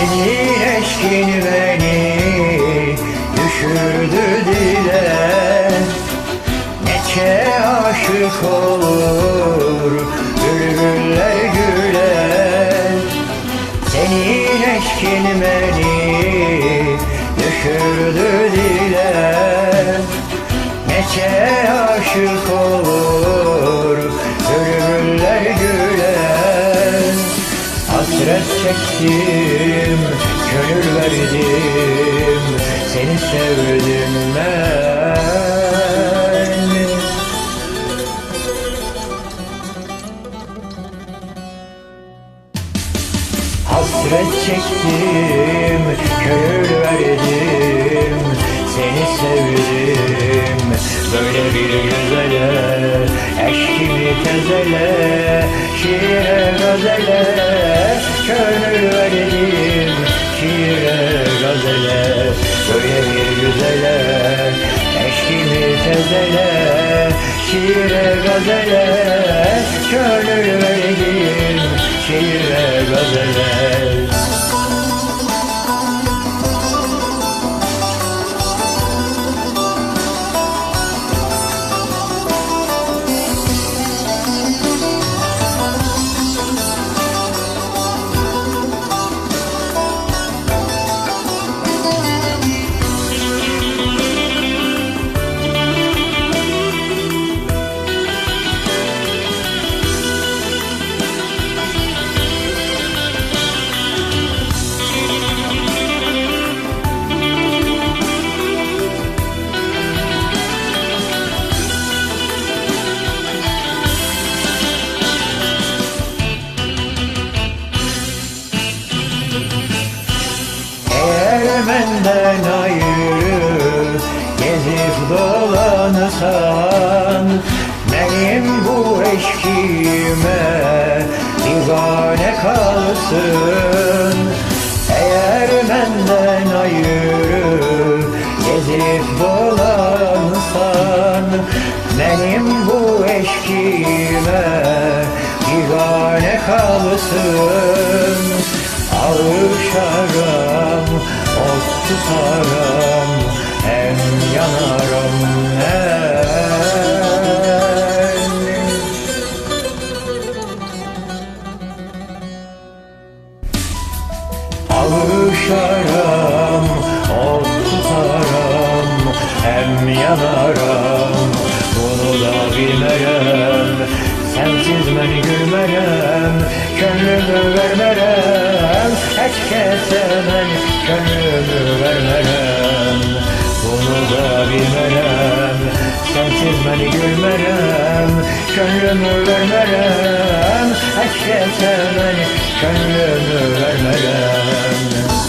Senin eşkin beni düşürdü dile. Neçe aşık olur bülbüller güle. Senin eşkin beni düşürdü dile. Neçe aşık olur Hasret çektim, gönül verdim Seni sevdim ben. Hasret çektim, gönül verdim Seni sevdim. Böyle bir güzele Eşkimi tezele Şiire gazele Gönül verdim Şiire gazele Böyle bir güzele Eşkimi tezele Şiire gazele Eğer benden ayrı gezip dolanırsan Benim bu eşkime divane kalsın Eğer benden ayrı gezip dolanırsan Benim bu eşkime divane kalsın Alışarım, ot tutarım, hem yanarım hem Alışarım, ot tutarım, hem yanarım. Bunu da bilmerem, sensiz ben gülmerem Gönlümü vermerem, hiç ben Gönlümü vermerem, hiç kese ben gönlümü vermerem